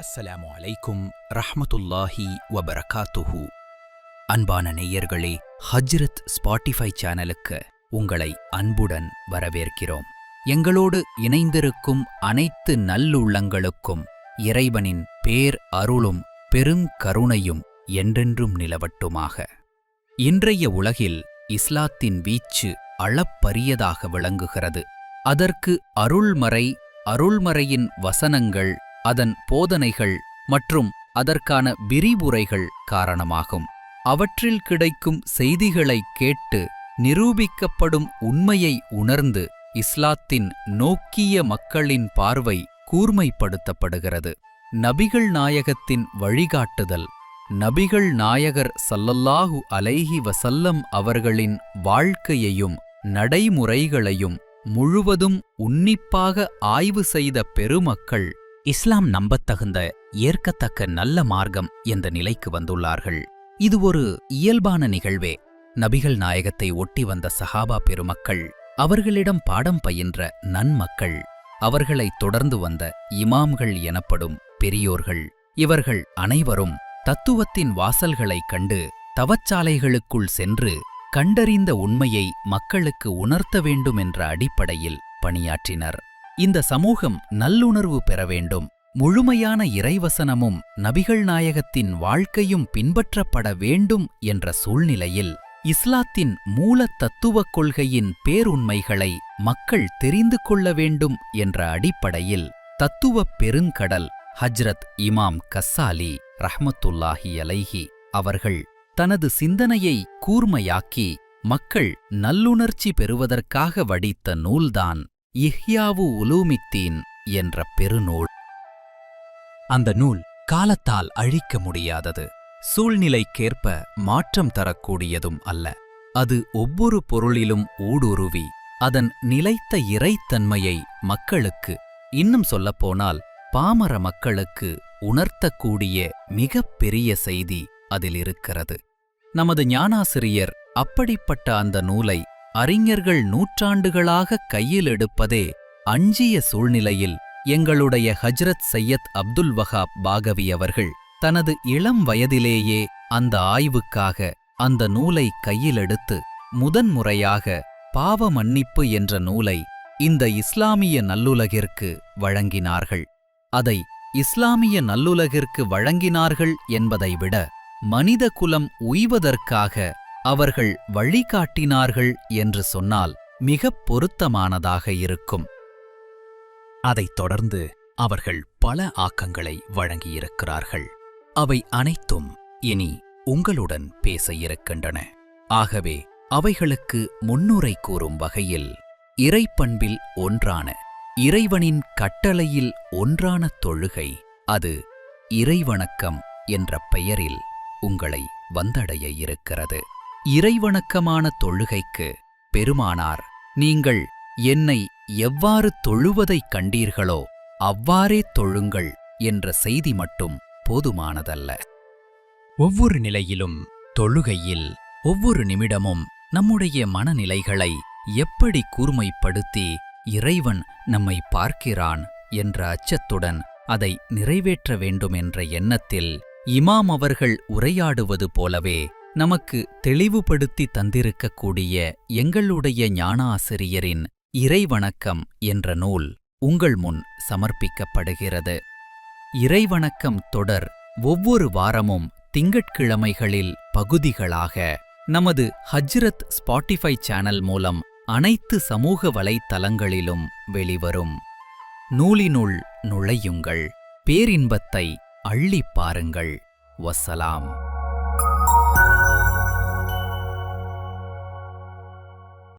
அஸ்ஸலாமு அலைக்கும் ரஹமத்துல்லாஹி வபரகாத்துஹு. அன்பான நேயர்களே ஹஜ்ரத் ஸ்பாட்டிஃபை சேனலுக்கு உங்களை அன்புடன் வரவேற்கிறோம். எங்களோடு இணைந்திருக்கும் அனைத்து நல்லுள்ளங்களுக்கும் இறைவனின் பேர் அருளும் பெருங்கருணையும் என்றென்றும் நிலவட்டுமாக. இன்றைய உலகில் இஸ்லாத்தின் வீச்சு அளப்பரியதாக விளங்குகிறது. அதற்கு அருள்மறை அருள்மறையின் வசனங்கள் அதன் போதனைகள் மற்றும் அதற்கான விரிவுரைகள் காரணமாகும். அவற்றில் கிடைக்கும் செய்திகளை கேட்டு நிரூபிக்கப்படும் உண்மையை உணர்ந்து இஸ்லாத்தின் நோக்கிய மக்களின் பார்வை கூர்மைப்படுத்தப்படுகிறது. நபிகள் நாயகத்தின் வழிகாட்டுதல். நபிகள் நாயகர் சல்லல்லாஹு அலைஹி வசல்லம் அவர்களின் வாழ்க்கையையும் நடைமுறைகளையும் முழுவதும் உன்னிப்பாக ஆய்வு செய்த பெருமக்கள் இஸ்லாம் நம்பத்தகுந்த ஏற்கத்தக்க நல்ல மார்க்கம் என்ற நிலைக்கு வந்துள்ளார்கள். இது ஒரு இயல்பான நிகழ்வே. நபிகள் நாயகத்தை ஒட்டி வந்த சஹாபா பெருமக்கள் அவர்களிடம் பாடம் பயின்ற நன்மக்கள் அவர்களைத் தொடர்ந்து வந்த இமாம்கள் எனப்படும் பெரியோர்கள் இவர்கள் அனைவரும் தத்துவத்தின் வாசல்களைக் கண்டு தவச்சாலைகளுக்குள் சென்று கண்டறிந்த உண்மையை மக்களுக்கு உணர்த்த வேண்டும் என்ற அடிப்படையில் பணியாற்றினர். இந்த சமூகம் நல்லுணர்வு பெற வேண்டும். முழுமையான இறைவசனமும் நபிகள் நாயகத்தின் வாழ்க்கையும் பின்பற்றப்பட வேண்டும் என்ற சூழ்நிலையில் இஸ்லாத்தின் மூல தத்துவக் கொள்கையின் பேருண்மைகளை மக்கள் தெரிந்து கொள்ள வேண்டும் என்ற அடிப்படையில் தத்துவப் பெருங்கடல் ஹஜ்ரத் இமாம் கஸ்ஸாலி ரஹ்மத்துல்லாஹி அலைஹி அவர்கள் தனது சிந்தனையை கூர்மையாக்கி மக்கள் நல்லுணர்ச்சி பெறுவதற்காக வடித்த நூல்தான் இஹ்யாவு உலூமித்தீன் என்ற பெருநூல். அந்த நூல் காலத்தால் அழிக்க முடியாதது. சூழ்நிலைக்கேற்ப மாற்றம் தரக்கூடியதும் அல்ல. அது ஒவ்வொரு பொருளிலும் ஊடுருவி அதன் நிலைத்த இறைத்தன்மையை மக்களுக்கு இன்னும் சொல்லப்போனால் பாமர மக்களுக்கு உணர்த்தக்கூடிய மிகப் பெரிய செய்தி அதில் இருக்கிறது நமது ஞானாசிரியர் அப்படிப்பட்ட அந்த நூலை அறிஞர்கள் நூற்றாண்டுகளாக கையில் எடுப்பதே அஞ்சிய சூழ்நிலையில் எங்களுடைய ஹஜ்ரத் சையத் அப்துல் வஹாப் பாகவி அவர்கள் தனது இளம் வயதிலேயே அந்த ஆய்வுக்காக அந்த நூலை கையிலெடுத்து முதன்முறையாக பாவ மன்னிப்பு என்ற நூலை இந்த இஸ்லாமிய நல்லுலகிற்கு வழங்கினார்கள். அதை இஸ்லாமிய நல்லுலகிற்கு வழங்கினார்கள் என்பதை விட மனித குலம் உய்வதற்காக அவர்கள் வழிகாட்டினார்கள் என்று சொன்னால் மிகப் பொருத்தமானதாக இருக்கும். அதைத் தொடர்ந்து அவர்கள் பல ஆக்கங்களை வழங்கியிருக்கிறார்கள். அவை அனைத்தும் இனி உங்களுடன் பேச இருக்கின்றன. ஆகவே அவைகளுக்கு முன்னுரை கூறும் வகையில் இறைப்பண்பில் ஒன்றான இறைவனின் கட்டளையில் ஒன்றான தொழுகை அது இறைவணக்கம் என்ற பெயரில் உங்களை வந்தடைய இருக்கிறது. இறைவணக்கமான தொழுகைக்கு பெருமானார் நீங்கள் என்னை எவ்வாறு தொழுவதைக் கண்டீர்களோ அவ்வாறே தொழுங்கள் என்ற செய்தி மட்டும் போதுமானதல்ல. ஒவ்வொரு நிலையிலும் தொழுகையில் ஒவ்வொரு நிமிடமும் நம்முடைய மனநிலைகளை எப்படி கூர்மைப்படுத்தி இறைவன் நம்மை பார்க்கிறான் என்ற அச்சத்துடன் அதை நிறைவேற்ற வேண்டும் என்ற எண்ணத்தில் இமாம் அவர்கள் உரையாடுவது போலவே நமக்கு தெளிவுபடுத்தி தந்திருக்கக்கூடிய எங்களுடைய ஞானாசிரியரின் இறைவணக்கம் என்ற நூல் உங்கள் முன் சமர்ப்பிக்கப்படுகிறது. இறைவணக்கம் தொடர் ஒவ்வொரு வாரமும் திங்கட்கிழமைகளில் பகுதிகளாக நமது ஹஜ்ரத் ஸ்பாட்டிஃபை சேனல் மூலம் அனைத்து சமூக வலைத்தளங்களிலும் வெளிவரும். நூலினுள் நுழையுங்கள். பேரின்பத்தை அள்ளிப் பாருங்கள். வசலாம்.